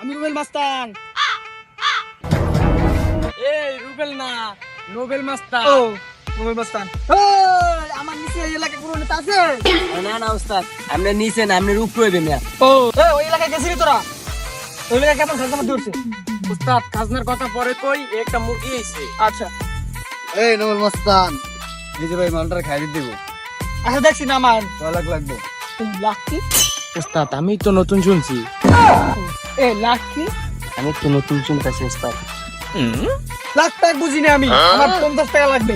আমি রুবেল মাস্তান। এই রুবেল না নোবেল মাস্তান। ও রুবেল মাস্তান। আমার নিচে এই এলাকায় কোনো নেতা আছে? না না উস্তাদ আপনি নিছেন আপনি রূপ রইবে মিয়া ও ওই এলাকায় গেছিলি তোরা? ওই এলাকায় কেমন খাজনা দৌড়ছে উস্তাদ খাজনার কথা পরে কই একটা মুরগি আইছে। আচ্ছা। এই নোবেল মাস্তান নিজে ভাই মালটার খাই দিব। আচ্ছা দেখছি না আমার। ছয় লাখ লাগবে। লাখ কি উস্তাদ আমি তো নতুন শুনছি। এ লাখ কি? আমি তো নতুন শুনতেছি উস্তাদ লাখ টাকা বুঝিনি আমি। আমার পঞ্চাশ টাকা লাগবে।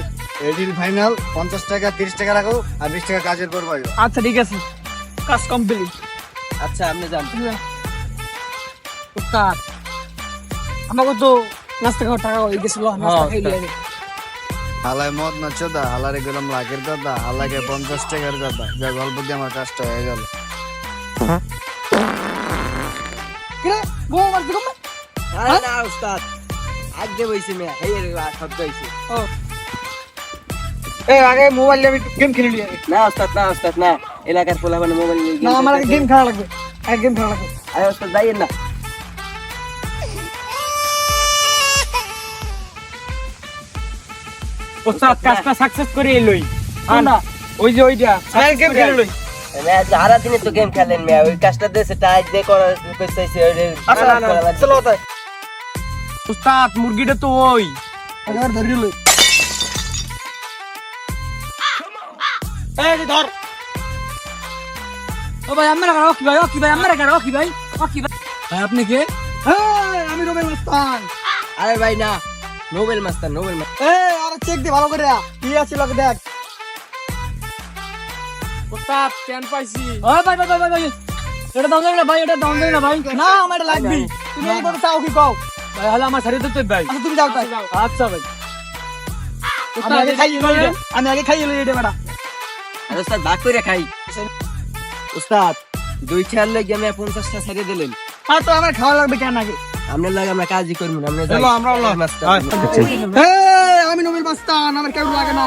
এডির ফাইনাল পঞ্চাশ টাকা তিরিশ টাকা রাখো আর বিশ টাকা কাজের পর পাইও আচ্ছা ঠিক আছে। কাজ কমপ্লিট আচ্ছা আপনি যান। উস্তাদ আমাকে তো নাস্তা খাওয়ার টাকা হয়ে গেছিল নাস্তা আগে। হালায় মদ না চোদা হালারে গেলাম লাখের কথা হালাকে পঞ্চাশ টাকার কথা যা গল্প দিয়ে আমার কাজটা হয়ে গেল। কিরে বউ আমার আরে না উস্তাদ আগে বইছি মিয়া এই শব্দ হইছে। ও। এ আগে মোবাইল আমি গেম খেলে নিয়ে না উস্তাদ না উস্তাদ না। এলাকার পোলা মানে মোবাইল নিয়ে না আমার গেম খেলা লাগবে। আগে গেম খেলা লাগবে। আরে উস্তাদ যাইয়েন না। উস্তাদ কাজটা সাকসেস করে এলই না। ওই যে ওইটা গেম খেলে। লই। সারা দিনে তো গেম খেলেন মিয়া। ওই কাজটা দেশে টাইট দিয়ে করার আচ্ছা তাই। উস্তাদ মুরগিটা তো ওই। আগে ধরে লই এই ধর। ও ভাই আমরা কারও? কি ভাই ও কি ভাই আমরা কারও? কি ভাই ও কি ভাই। ভাই আপনি কে? হ্যাঁ আমি রোবেল মাস্তান। আরে ভাই না নোবেল মাস্টার নোবেল মাস্টার এই আরে চেক দে ভালো করে কি আছে লগে দেখ। উস্তাদ কেন পাইছি ওই ভাই ভাই ভাই ভাই এটা দাম দেবে না ভাই এটা দাম দেবে না ভাই। না আমার এটা লাগবে। তুমি এই কথা চাও কি কও? ভাই হলো আমার শাড়ি তো ভাই। আচ্ছা তুমি যাও তাই। আচ্ছা ভাই। আমি আগে লই আমি আগে খাইয়ে লই রে বেটা। আরে উস্তাদ ভাগ করে খাই। উস্তাদ দুই খেয়াল লেগে আমি পঞ্চাশটা ছেড়ে দিলেন। হ্যাঁ তো আমার খাওয়া লাগবে কেন আগে? আপনার লাগে আমরা কাজই করব না আমরা চলো, আমরা হলো। এই আমি নোবেল মাস্তান আমার কেউ লাগে না।